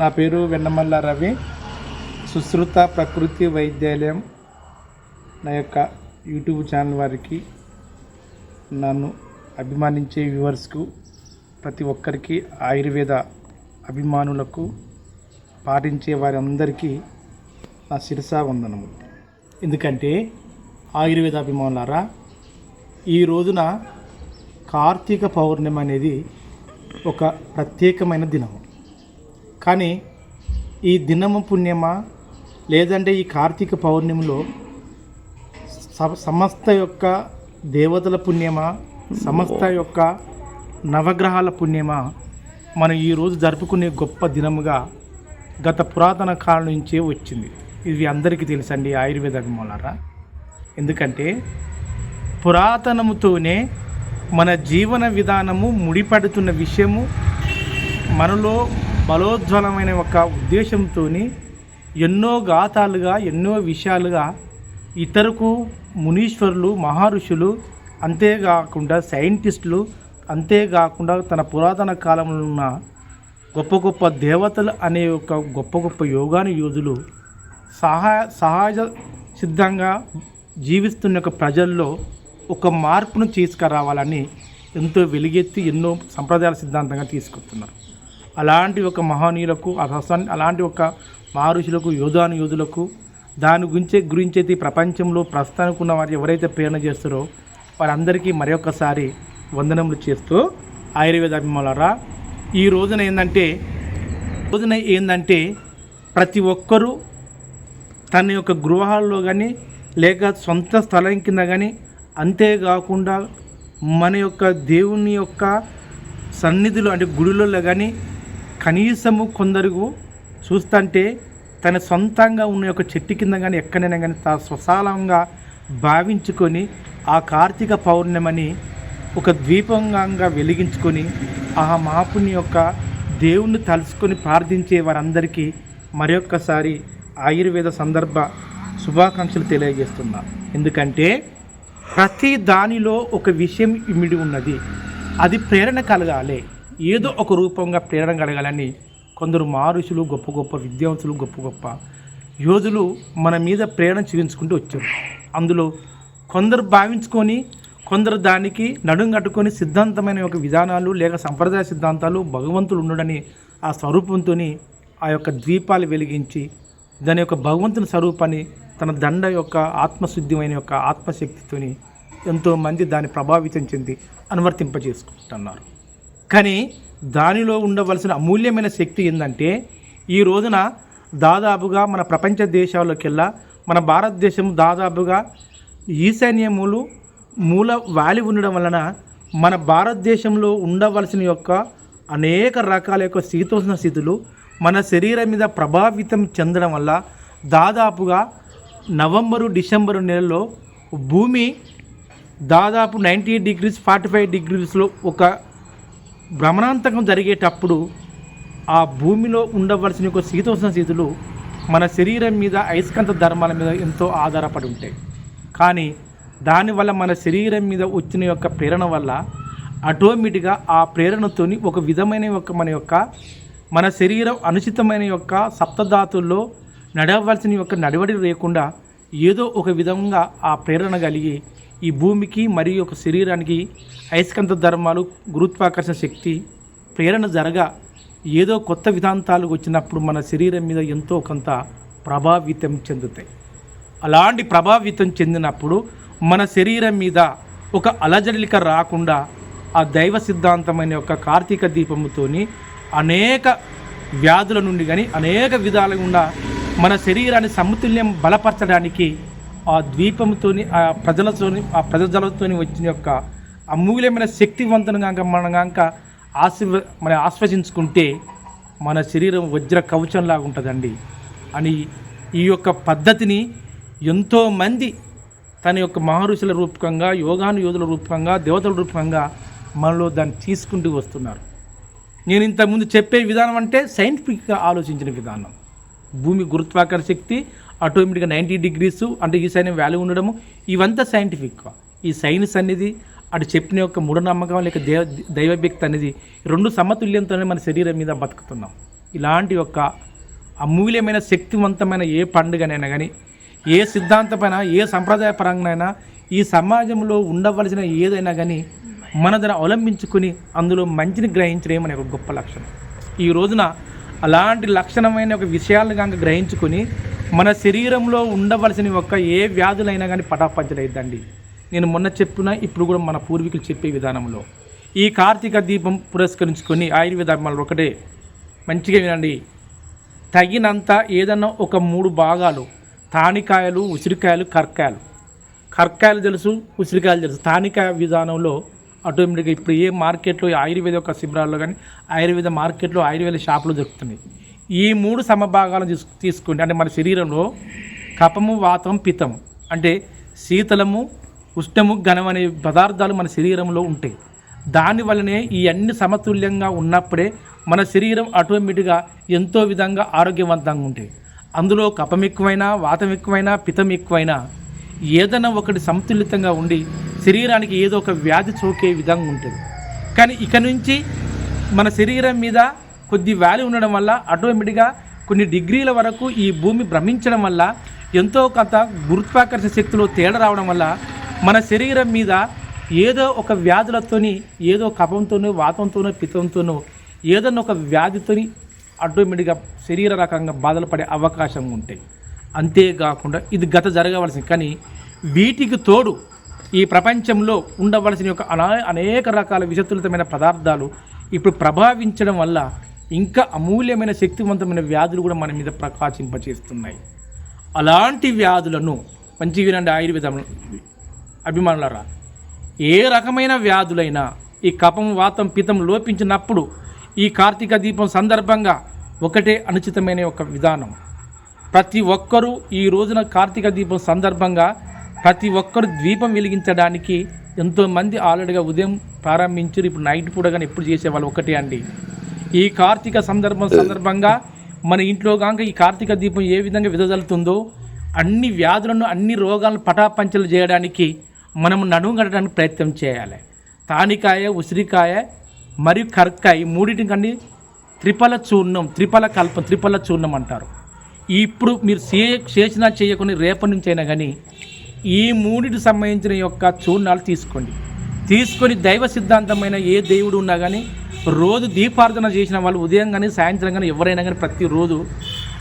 నా పేరు వెన్నమల్ల రవి. సుశ్రుత ప్రకృతి వైద్యాలయం నా యొక్క యూట్యూబ్ ఛానల్ వారికి నన్ను అభిమానించే వ్యూవర్స్కు ప్రతి ఒక్కరికి ఆయుర్వేద అభిమానులకు పాటించే వారందరికీ నా శిరసా వందనము ఎందుకంటే ఆయుర్వేద అభిమానులారా ఈ రోజున కార్తీక పౌర్ణమి అనేది ఒక ప్రత్యేకమైన దినము. కానీ ఈ దినము పుణ్యమా? లేదంటే ఈ కార్తీక పౌర్ణమిలో స- సమస్త యొక్క దేవతల పుణ్యమా? సమస్త యొక్క నవగ్రహాల పుణ్యమా? మనం ఈరోజు జరుపుకునే గొప్ప దినముగా గత పురాతన కాలం నుంచే వచ్చింది. ఇది అందరికీ తెలుసండి ఆయుర్వేద అభిమానులారా. ఎందుకంటే పురాతనముతోనే మన జీవన విధానము ముడిపడుతున్న విషయము మనలో బలోజ్వలమైన ఒక ఉద్దేశంతో ఎన్నో గాథాలుగా ఎన్నో విషయాలుగా ఇతరుకు మునీశ్వరులు మహర్షులు అంతేకాకుండా సైంటిస్టులు అంతేకాకుండా తన పురాతన కాలంలో ఉన్న గొప్ప గొప్ప దేవతలు అనే ఒక గొప్ప గొప్ప యోగాని యోధులు సహా సహజ సిద్ధంగా జీవిస్తున్న యొక్క ప్రజల్లో ఒక మార్పును తీసుకురావాలని ఎంతో వెలుగెత్తి ఎన్నో సంప్రదాయాల సిద్ధాంతంగా తీసుకొస్తున్నారు. అలాంటి ఒక మహనీయులకు అసలు అలాంటి ఒక మహర్షులకు యోధాను యోధులకు దాని గురించే గురించి అయితే ప్రపంచంలో ప్రస్తుతానికి ఉన్న వారు ఎవరైతే ప్రేరణ చేస్తారో వారందరికీ మరొకసారి వందనములు చేస్తూ ఆయుర్వేద అభిమానులరా ఈ రోజున ఏంటంటే రోజున ఏంటంటే ప్రతి ఒక్కరూ తన యొక్క గృహాల్లో కానీ లేక సొంత స్థలం కింద కానీ అంతేకాకుండా మన యొక్క దేవుని యొక్క సన్నిధిలో అంటే గుడిలో కానీ కనీసము కొందరు చూస్తుంటే తన సొంతంగా ఉన్న యొక్క చెట్టు కింద కానీ ఎక్కడైనా కానీ తా స్వశాలంగా భావించుకొని ఆ కార్తీక పౌర్ణమిని ఒక ద్వీపంగా వెలిగించుకొని ఆ మహాపుని యొక్క దేవుణ్ణి తలుసుకొని ప్రార్థించే వారందరికీ మరొక్కసారి ఆయుర్వేద సందర్భ శుభాకాంక్షలు తెలియజేస్తున్నా. ఎందుకంటే ప్రతి దానిలో ఒక విషయం ఇమిడి ఉన్నది. అది ప్రేరణ కలగాలి. ఏదో ఒక రూపంగా ప్రేరణ కలగాలని కొందరు మహర్షులు గొప్ప గొప్ప విద్యావంతులు గొప్ప గొప్ప యోధులు మన మీద ప్రేరణ చూపించుకుంటూ వచ్చారు. అందులో కొందరు భావించుకొని కొందరు దానికి నడుం కట్టుకొని సిద్ధాంతమైన ఒక విధానాలు లేక సంప్రదాయ సిద్ధాంతాలు భగవంతుడు ఉండడని ఆ స్వరూపంతో ఆ యొక్క ద్వీపాలు వెలిగించి దాని యొక్క భగవంతుని స్వరూపాన్ని తన దండ యొక్క ఆత్మశుద్ధిమైన యొక్క ఆత్మశక్తితోని ఎంతోమంది దాన్ని ప్రభావితం చెంది అనువర్తింపజేసుకుంటున్నారు. కానీ దానిలో ఉండవలసిన అమూల్యమైన శక్తి ఏంటంటే ఈ రోజున దాదాపుగా మన ప్రపంచ దేశాల్లోకెల్లా మన భారతదేశం దాదాపుగా ఈశాన్యములు మూల వ్యాలీ ఉండడం వలన మన భారతదేశంలో ఉండవలసిన యొక్క అనేక రకాల యొక్క శీతోష్ణ స్థితులు మన శరీరం మీద ప్రభావితం చెందడం వల్ల దాదాపుగా నవంబరు డిసెంబరు నెలలో భూమి దాదాపు నైంటీ డిగ్రీస్ ఫార్టీ ఫైవ్ డిగ్రీస్లో ఒక భ్రమణాంతకం జరిగేటప్పుడు ఆ భూమిలో ఉండవలసిన ఒక శీతోష్ణ స్థితులు మన శరీరం మీద అయస్కాంత ధర్మాల మీద ఎంతో ఆధారపడి ఉంటాయి. కానీ దానివల్ల మన శరీరం మీద వచ్చిన యొక్క ప్రేరణ వల్ల ఆటోమేటిక్గా ఆ ప్రేరణతోని ఒక విధమైన యొక్క మన యొక్క మన శరీరం అనుచితమైన యొక్క సప్తధాతుల్లో నడవలసిన యొక్క నడవడి లేకుండా ఏదో ఒక విధంగా ఆ ప్రేరణ కలిగి ఈ భూమికి మరియు ఒక శరీరానికి అయస్కాంత ధర్మాలు గురుత్వాకర్షణ శక్తి ప్రేరణ జరగా ఏదో కొత్త విధాంతాలు వచ్చినప్పుడు మన శరీరం మీద ఎంతో కొంత ప్రభావితం చెందుతాయి. అలాంటి ప్రభావితం చెందినప్పుడు మన శరీరం మీద ఒక అలజడిక రాకుండా ఆ దైవ సిద్ధాంతమైన యొక్క కార్తీక దీపముతోని అనేక వ్యాధుల నుండి కానీ అనేక విధాలుగా మన శరీరాన్ని సమతుల్యం బలపరచడానికి ఆ ద్వీపంతోని ఆ ప్రజలతోని ఆ ప్రజలతోని వచ్చిన యొక్క అమూల్యమైన శక్తివంతంగా మనం కనుక ఆశీర్వ మన ఆశ్వసించుకుంటే మన శరీరం వజ్ర కవచంలాగా ఉంటుందండి. అని ఈ యొక్క పద్ధతిని ఎంతోమంది తన యొక్క మహర్షుల రూపకంగా యోగాను యోధుల రూపకంగా దేవతల రూపకంగా మనలో దాన్ని తీసుకుంటూ వస్తున్నారు. నేను ఇంతకుముందు చెప్పే విధానం అంటే సైంటిఫిక్గా ఆలోచించిన విధానం. భూమి గురుత్వాకర్షణ శక్తి ఆటోమేటిక్గా నైంటీ డిగ్రీస్ అంటే ఈ సైన్ వాల్యూ ఉండడము. ఇవంతా సైంటిఫిక్. ఈ సైన్స్ అనేది అటు చెప్పిన యొక్క మూఢనమ్మకం లేక దేవ దైవభ్యక్తి అనేది రెండు సమతుల్యంతోనే మన శరీరం మీద బతుకుతున్నాం. ఇలాంటి యొక్క అమూల్యమైన శక్తివంతమైన ఏ పండుగనైనా కానీ ఏ సిద్ధాంతపైన ఏ సంప్రదాయ పరంగానైనా ఈ సమాజంలో ఉండవలసిన ఏదైనా కానీ మన దాన్ని అవలంబించుకుని అందులో మంచిని గ్రహించడం అనే ఒక గొప్ప లక్షణం. ఈ రోజున అలాంటి లక్షణమైన ఒక విషయాలను కనుక గ్రహించుకొని మన శరీరంలో ఉండవలసిన ఒక ఏ వ్యాధులైనా కానీ పటాపంచలేదండి నేను మొన్న చెప్పిన ఇప్పుడు కూడా మన పూర్వీకులు చెప్పే విధానంలో. ఈ కార్తీక దీపం పురస్కరించుకొని ఆయుర్వేద ఒకటే. మంచిగా వినండి. తగినంత ఏదన్నా ఒక మూడు భాగాలు. తానికాయలు ఉసిరికాయలు కర్కాయలు. కర్కాయలు తెలుసు ఉసిరికాయలు తెలుసు. తానికాయ విధానంలో ఆటోమేటిక్గా ఇప్పుడు ఏ మార్కెట్లో ఆయుర్వేద యొక్క శిబిరాల్లో కానీ ఆయుర్వేద మార్కెట్లో ఆయుర్వేద షాపులు దొరుకుతున్నాయి. ఈ మూడు సమభాగాలను తీసు తీసుకోండి అంటే మన శరీరంలో కపము వాతం పితము అంటే శీతలము ఉష్ణము ఘనం అనే పదార్థాలు మన శరీరంలో ఉంటాయి. దానివల్లనే ఈ అన్ని సమతుల్యంగా ఉన్నప్పుడే మన శరీరం ఆటోమేటిక్గా ఎంతో విధంగా ఆరోగ్యవంతంగా ఉంటాయి. అందులో కపం ఎక్కువైనా వాతం ఎక్కువైనా పితం ఎక్కువైనా ఏదైనా ఒకటి సమతుల్యతంగా ఉండి శరీరానికి ఏదో ఒక వ్యాధి సోకే విధంగా ఉంటుంది. కానీ ఇక నుంచి మన శరీరం మీద కొద్ది వ్యాలీ ఉండడం వల్ల ఆటోమేటిక్గా కొన్ని డిగ్రీల వరకు ఈ భూమి భ్రమించడం వల్ల ఎంతో కొంత గురుత్వాకర్షణ శక్తిలో తేడా రావడం వల్ల మన శరీరం మీద ఏదో ఒక వ్యాధులతోని ఏదో కపంతోనో వాతంతోనో పితంతోనో ఏదన్నా ఒక వ్యాధితోని ఆటోమేటిక్గా శరీర రకంగా బాధలు పడే అవకాశం ఉంటాయి. అంతేకాకుండా ఇది గత జరగవలసింది. కానీ వీటికి తోడు ఈ ప్రపంచంలో ఉండవలసిన యొక్క అనేక రకాల విషతులితమైన పదార్థాలు ఇప్పుడు ప్రభావించడం వల్ల ఇంకా అమూల్యమైన శక్తివంతమైన వ్యాధులు కూడా మన మీద ప్రకాశింపచేస్తున్నాయి. అలాంటి వ్యాధులను మంచి వినండి ఆయుర్వేదం అభిమానులరా ఏ రకమైన వ్యాధులైనా ఈ కపం వాతం పితం లోపించినప్పుడు ఈ కార్తీక దీపం సందర్భంగా ఒకటే అనుచితమైన ఒక విధానం. ప్రతి ఒక్కరూ ఈ రోజున కార్తీక దీపం సందర్భంగా ప్రతి ఒక్కరు దీపం వెలిగించడానికి ఎంతోమంది ఆల్రెడీగా ఉదయం ప్రారంభించారు. ఇప్పుడు నైట్ పూట కానీ ఎప్పుడు చేసేవాళ్ళు ఒకటే అండి. ఈ కార్తీక సందర్భం సందర్భంగా మన ఇంట్లో కాక ఈ కార్తీక దీపం ఏ విధంగా విదజల్లుతుందో అన్ని వ్యాధులను అన్ని రోగాలను పటాపంచలు చేయడానికి మనం నడుము ప్రయత్నం చేయాలి. తానికాయ ఉసిరికాయ మరియు కరక్కాయ మూడింటి కండి త్రిపల చూర్ణం త్రిపల కల్పం త్రిపల చూర్ణం అంటారు. ఇప్పుడు మీరు చే చేసినా చేయకుని రేపటి నుంచి అయినా కానీ ఈ మూడిటి సంబంధించిన యొక్క చూర్ణాలు తీసుకోండి. తీసుకొని దైవ సిద్ధాంతమైన ఏ దేవుడు ఉన్నా కానీ రోజు దీపార్జన చేసిన వాళ్ళు ఉదయం కానీ సాయంత్రం కానీ ఎవరైనా కానీ ప్రతిరోజు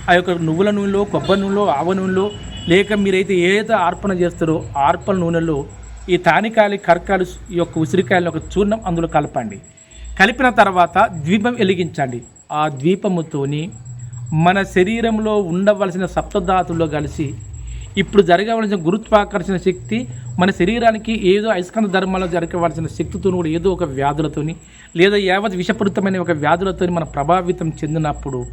ఆ యొక్క నువ్వుల నూనెలో కొబ్బరి నూనెలో ఆవ నూనెలో లేక మీరైతే ఏదైతే అర్పణ చేస్తారో ఆర్పణ నూనెలో ఈ తానికాయలు కరకాయలు ఈ యొక్క ఉసిరికాయలు ఒక చూర్ణం అందులో కలపండి. కలిపిన తర్వాత ద్వీపం వెలిగించండి. ఆ ద్వీపముతోని మన శరీరంలో ఉండవలసిన సప్తధాతుల్లో కలిసి ఇప్పుడు జరగవలసిన గురుత్వాకర్షణ శక్తి మన శరీరానికి ఏదో అయస్కంద ధర్మాల్లో జరగవలసిన శక్తితో కూడా ఏదో ఒక వ్యాధులతోని లేదా యావత్ విషపూరితమైన ఒక వ్యాధులతోని మనం ప్రభావితం చెందినప్పుడు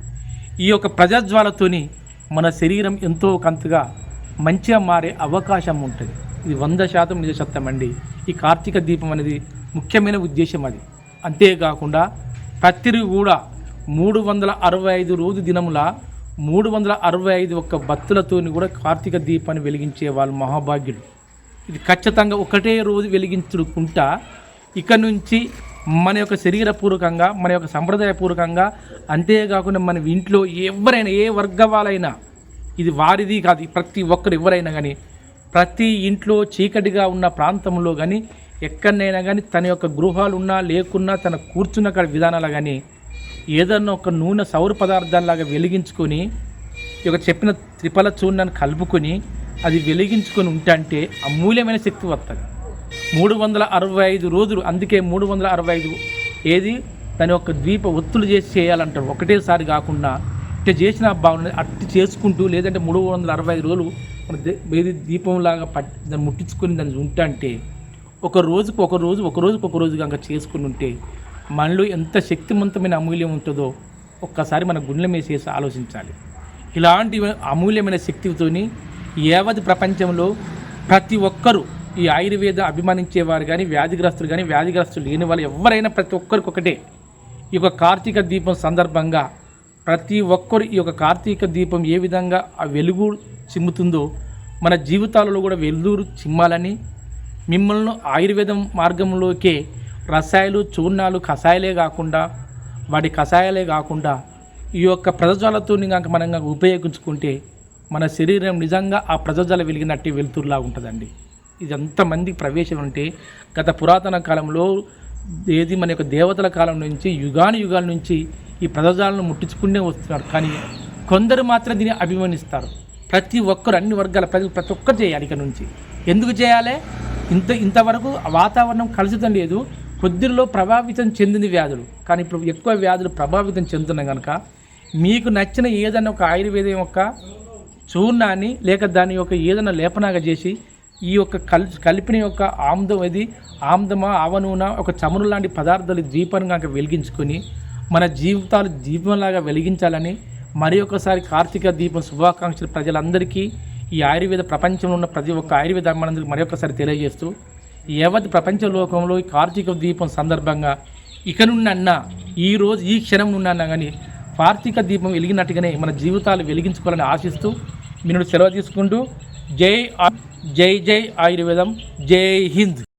ఈ యొక్క ప్రజాజ్వాలతోని మన శరీరం ఎంతో కంతగా మంచిగా మారే అవకాశం ఉంటుంది. ఇది వంద శాతం నిజ సత్యం అండి. ఈ కార్తీక దీపం అనేది ముఖ్యమైన ఉద్దేశం అది. అంతేకాకుండా ప్రతిరి కూడా మూడు వందల అరవై ఐదు రోజు దినముల మూడు వందల అరవై ఐదు ఒక్క భక్తులతోని కూడా కార్తీక దీపాన్ని వెలిగించే వాళ్ళు మహాభాగ్యులు. ఇది ఖచ్చితంగా ఒకటే రోజు వెలిగించుకుంటా ఇక నుంచి మన యొక్క శరీరపూర్వకంగా మన యొక్క సంప్రదాయపూర్వకంగా అంతేకాకుండా మన ఇంట్లో ఎవరైనా ఏ వర్గ వాళ్ళైనా ఇది వారిది కాదు ప్రతి ఒక్కరు ఎవరైనా కానీ ప్రతి ఇంట్లో చీకటిగా ఉన్న ప్రాంతంలో కానీ ఎక్కడైనా కానీ తన యొక్క గృహాలు ఉన్నా లేకున్నా తన కూర్చున్న విధానాలు కానీ ఏదన్నా ఒక నూనె సౌర పదార్థాలలాగా వెలిగించుకొని ఒక చెప్పిన త్రిపల చూర్ణాన్ని కలుపుకొని అది వెలిగించుకొని ఉంటే అమూల్యమైన శక్తి వస్తుంది మూడు వందల అరవై ఐదు రోజులు అందుకే మూడు వందల అరవై ఐదు ఏది? దాని యొక్క ద్వీప ఒత్తులు చేసి చేయాలంటారు ఒకటేసారి కాకుండా ఇట్లా చేసిన బాగుంది అట్టి చేసుకుంటూ లేదంటే మూడు వందల అరవై ఐదు రోజులు మన ఏది దీపంలాగా పట్టి దాన్ని ముట్టించుకొని దాన్ని ఉంటే ఒక రోజుకు ఒక రోజు ఒక రోజుకు ఒక రోజు కనుక చేసుకుని ఉంటే మనలో ఎంత శక్తివంతమైన అమూల్యం ఉంటుందో ఒక్కసారి మన గుండెల వేసేసి ఆలోచించాలి. ఇలాంటి అమూల్యమైన శక్తితోని యావత్ ప్రపంచంలో ప్రతి ఒక్కరూ ఈ ఆయుర్వేద అభిమానించేవారు కానీ వ్యాధిగ్రస్తులు కానీ వ్యాధిగ్రస్తులు లేని వాళ్ళు ఎవరైనా ప్రతి ఒక్కరికి ఒకటే. ఈ యొక్క కార్తీక దీపం సందర్భంగా ప్రతి ఒక్కరు ఈ యొక్క కార్తీక దీపం ఏ విధంగా ఆ వెలుగు చిమ్ముతుందో మన జీవితాలలో కూడా వెలుగురు చిమ్మాలని మిమ్మల్ని ఆయుర్వేదం మార్గంలోకే రసాయలు చూర్ణాలు కషాయాలే కాకుండా వాటి కషాయాలే కాకుండా ఈ యొక్క ప్రజజాలతో కనుక మనం ఉపయోగించుకుంటే మన శరీరం నిజంగా ఆ ప్రజజాల వెలిగినట్టు వెలుతురులా ఉంటుందండి. ఇది ఎంతమంది ప్రవేశం ఉంటే గత పురాతన కాలంలో ఏది మన యొక్క దేవతల కాలం నుంచి యుగాను యుగాల నుంచి ఈ ప్రజజాలను ముట్టించుకునే వస్తున్నారు. కానీ కొందరు మాత్రం దీన్ని అభిమానిస్తారు. ప్రతి ఒక్కరు అన్ని వర్గాల ప్రజలు ప్రతి ఒక్కరు చేయాలి ఇక నుంచి. ఎందుకు చేయాలి? ఇంత ఇంతవరకు వాతావరణం కలుషితం లేదు. కొద్దిలో ప్రభావితం చెందింది వ్యాధులు. కానీ ఇప్పుడు ఎక్కువ వ్యాధులు ప్రభావితం చెందుతున్నాయి కనుక మీకు నచ్చిన ఏదైనా ఒక ఆయుర్వేదం యొక్క చూర్ణాన్ని లేక దాని యొక్క ఏదైనా లేపనాగా చేసి ఈ యొక్క కల్ కలిపిన యొక్క ఆమ్దం ఇది ఆమ్దమా ఆవనూన ఒక చమురు లాంటి పదార్థాలు దీపాన్ని కనుక వెలిగించుకొని మన జీవితాలు దీపంలాగా వెలిగించాలని మరి ఒకసారి కార్తీక దీపం శుభాకాంక్షలు ప్రజలందరికీ ఈ ఆయుర్వేద ప్రపంచంలో ఉన్న ప్రతి ఒక్క ఆయుర్వేద అమ్మానందరికీ మరొకసారి తెలియజేస్తూ యావత్ ప్రపంచ లోకంలో కార్తీక దీపం సందర్భంగా ఇక నుండి ఈరోజు ఈ రోజు ఈ క్షణం నుండి అన్నా కానీ కార్తీక దీపం వెలిగినట్టుగానే మన జీవితాలు వెలిగించుకోవాలని ఆశిస్తూ మీరు సెలవు తీసుకుంటూ జై జై జై ఆయుర్వేదం జై హింద్.